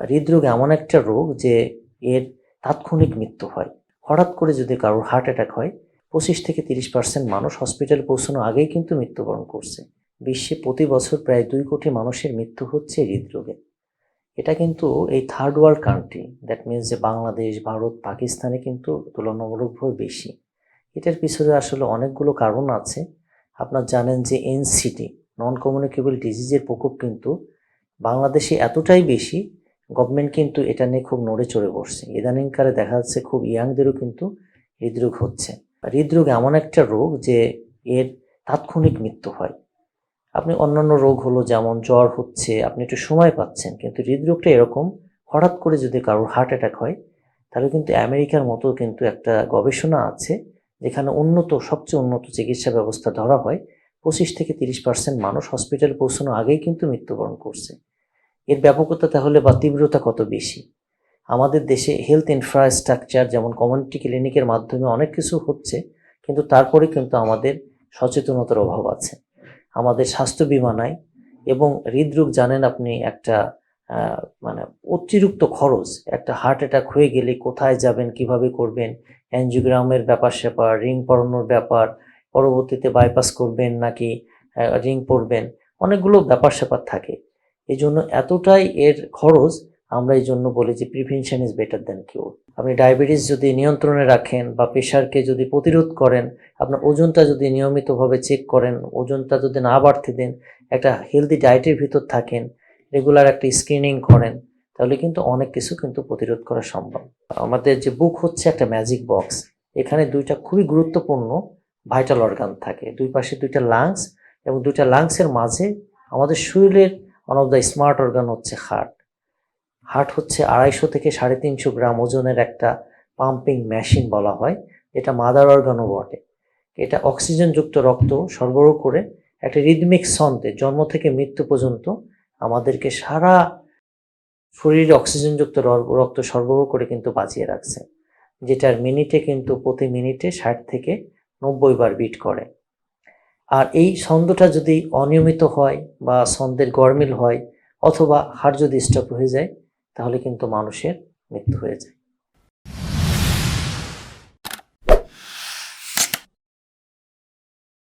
হৃদরোগ এমন একটা রোগ যে এর তাৎক্ষণিক মৃত্যু হয়। হঠাৎ করে যদি কারোর হার্ট অ্যাটাক হয়, পঁচিশ থেকে তিরিশ পার্সেন্ট মানুষ হসপিটাল পৌঁছানোর আগেই কিন্তু মৃত্যুবরণ করছে। বিশ্বে প্রতি বছর প্রায় দুই কোটি মানুষের মৃত্যু হচ্ছে হৃদরোগে। এটা কিন্তু এই third world country that means যে বাংলাদেশ, ভারত, পাকিস্তানে কিন্তু তুলনামূলকভাবে বেশি। এটার পিছনে আসলে অনেকগুলো কারণ আছে। আপনার জানেন যে এনসিটি নন কমিউনিকেবল ডিজিজের প্রকোপ কিন্তু বাংলাদেশে এতটাই বেশি গভর্নমেন্ট কিন্তু এটা নিয়ে খুব নড়ে চড়ে বসছে। ইদানিংকালে দেখা যাচ্ছে খুব ইয়াংদেরও কিন্তু হৃদরোগ হচ্ছে। হৃদরোগ এমন একটা রোগ যে এর তাৎক্ষণিক মৃত্যু হয়। আপনি অন্যান্য রোগ হলো যেমন জ্বর হচ্ছে, আপনি একটু সময় পাচ্ছেন, কিন্তু হৃদরোগটা এরকম হঠাৎ করে যদি কারোর হার্ট অ্যাটাক হয়, তাহলে কিন্তু আমেরিকার মতো কিন্তু একটা গবেষণা আছে যেখানে উন্নত, সবচেয়ে উন্নত চিকিৎসা ব্যবস্থা ধরা হয় পঁচিশ থেকে তিরিশ পার্সেন্ট মানুষ হসপিটাল পৌঁছানোর আগেই কিন্তু মৃত্যুবরণ করছে। এর ব্যাপকতা তাহলে বা তীব্রতা কত বেশি? আমাদের দেশে হেলথ ইনফ্রাস্ট্রাকচার যেমন কমিউনিটি ক্লিনিকের মাধ্যমে অনেক কিছু হচ্ছে, কিন্তু তারপরে কিন্তু আমাদের সচেতনতার অভাব আছে। আমাদের স্বাস্থ্য বিমা নাই এবং হৃদরোগ জানেন আপনি একটা মানে অতিরিক্ত খরচ, একটা হার্ট অ্যাটাক হয়ে গেলে কোথায় যাবেন, কীভাবে করবেন অ্যানজিওগ্রামের ব্যাপার স্যাপার রিং পরানোর ব্যাপার, পরবর্তীতে বাইপাস করবেন নাকি রিং পরবেন, অনেকগুলো ব্যাপার স্যাপার থাকে। এই জন্য এতটাই এর খরচ, আমরা এই জন্য বলি যে prevention is better than cure আপনি ডায়াবেটিস যদি নিয়ন্ত্রণে রাখেন বা প্রেশারকে যদি প্রতিরোধ করেন, আপনার ওজনটা যদি নিয়মিতভাবে চেক করেন, ওজনটা যদি না বাড়তে দেন, একটা হেলদি ডায়েটের ভিতর থাকেন রেগুলার একটা স্ক্রিনিং করেন, তাহলে কিন্তু অনেক কিছু কিন্তু প্রতিরোধ করা সম্ভব। আমাদের যে বুক হচ্ছে একটা ম্যাজিক বক্স এখানে দুইটা খুবই গুরুত্বপূর্ণ ভাইটাল অর্গান থাকে। দুই পাশে দুইটা লাংস এবং দুইটা লাংসের মাঝে আমাদের শরীরের one of the smart organ হচ্ছে হার্ট হার্ট হচ্ছে আড়াইশো থেকে সাড়ে তিনশো গ্রাম ওজনের একটা পাম্পিং মেশিন বলা হয় এটা মাদার অর্গানও বটে। এটা অক্সিজেনযুক্ত রক্ত সরবরাহ করে একটা রিদমিক ছন্দে জন্ম থেকে মৃত্যু পর্যন্ত আমাদেরকে সারা শরীরে অক্সিজেনযুক্ত রক্ত সরবরাহ করে কিন্তু বাঁচিয়ে রাখছে, যেটার মিনিটে কিন্তু প্রতি মিনিটে ষাট থেকে নব্বই বার বিট করে। আর এই ছন্দটা যদি অনিয়মিত হয় বা ছন্দের গরমিল হয় অথবা হার যদি স্টপ হয়ে যায়, তাহলে কিন্তু মানুষের মৃত্যু হয়ে যায়।